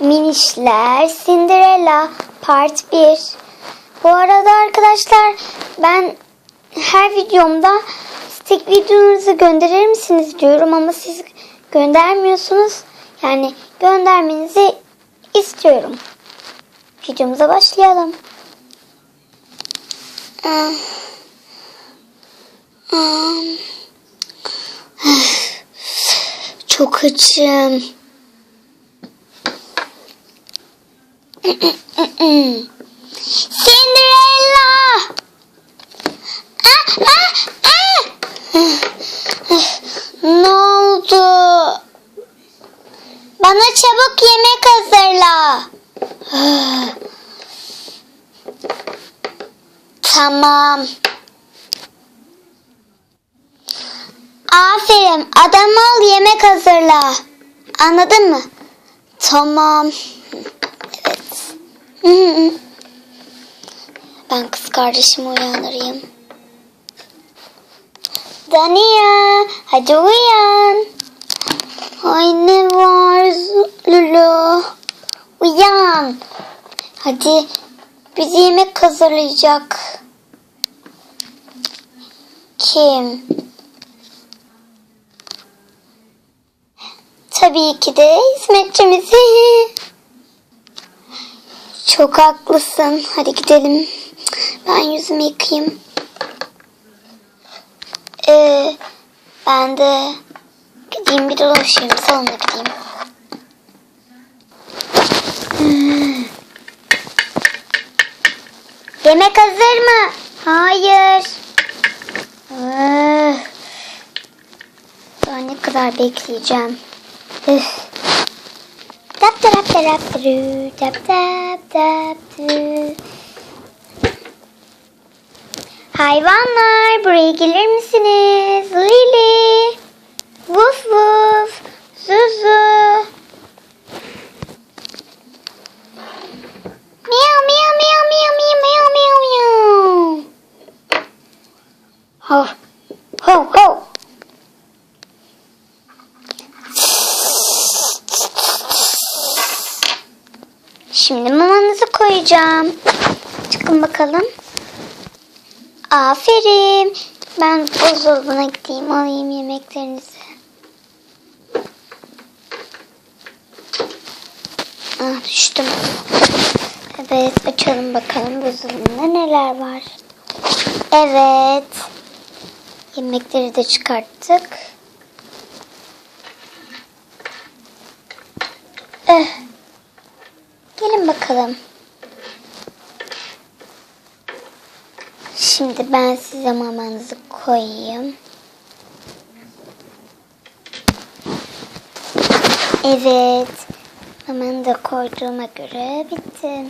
Minişler Cinderella Part 1 Bu arada arkadaşlar ben her videomda stick videonuzu gönderir misiniz diyorum ama siz göndermiyorsunuz. Yani göndermenizi istiyorum. Videomuza başlayalım. Ah. Ah. Çok açım. Cinderella! Ah, ah, ah! Ne oldu? Bana çabuk yemek hazırla. Tamam. Aferin. Adam ol yemek hazırla. Anladın mı? Tamam. Ben kız kardeşimi uyandırayım. Dania, hadi uyan. Ay ne var Lulu? Uyan. Hadi bizi yemek hazırlayacak. Kim? Tabii ki de hizmetçimizi. Çok haklısın. Hadi gidelim. Ben yüzümü yıkayayım. Ee, ben de gideyim bir dolaşayım. Salona gideyim. Hmm. Yemek hazır mı? Hayır. Ah. Daha ne kadar bekleyeceğim? Üf. Tap tap tap tap tap. Hayvanlar buraya gelir misiniz? Şimdi mamanızı koyacağım. Çıkın bakalım. Aferin. Ben buzdolabına gideyim alayım yemeklerinizi. Ah düştüm. Evet açalım bakalım buzdolabında neler var. Evet. Yemekleri de çıkarttık. Eh. Bakalım. Şimdi ben size mamanızı koyayım. Evet. Mamanı da koyduğuma göre bitti.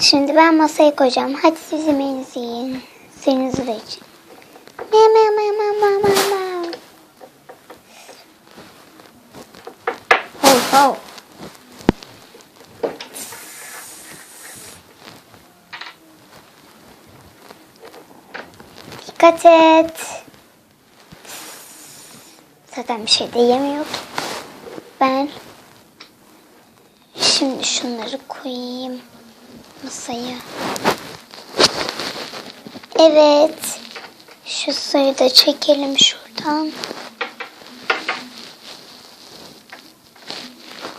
Şimdi ben masaya koyacağım. Hadi siz yemeğinizi yiyin. Suyunuzu da için. Ma ma ma ma Dikkat et. Zaten bir şey de yemiyor ki. Ben şimdi şunları koyayım masaya. Evet. Şu suyu da çekelim şuradan.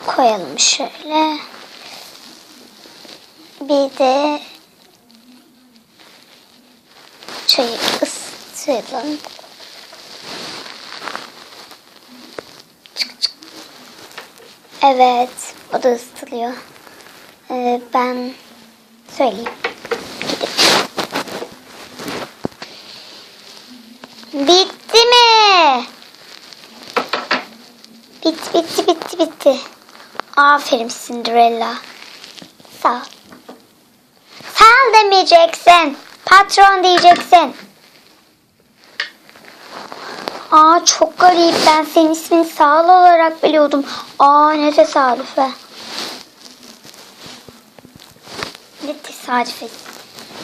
Koyalım şöyle. Bir de çayı çık. Evet, o da ısıtılıyor. Ee, ben söyleyeyim. Bitti mi? Bitti, bitti, bitti, bitti. Aferin Cinderella. Sağ ol. Sağ ol demeyeceksin. Patron diyeceksin. Aa çok garip. Ben senin ismini Sağ ol olarak biliyordum. Aa ne tesadüfe. Ne tesadüfe.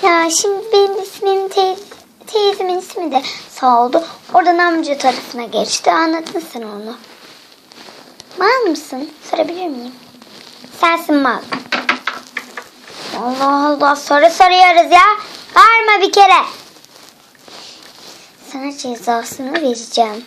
Ya şimdi benim ismim teyze, teyzemin ismi de Sağ oldu. Oradan amca tarafına geçti. Anladın sen onu. Mal mısın? Sorabilir miyim? Sensin mal. Allah Allah soru soruyoruz ya. Bağırma bir kere. Sana cezasını vereceğim.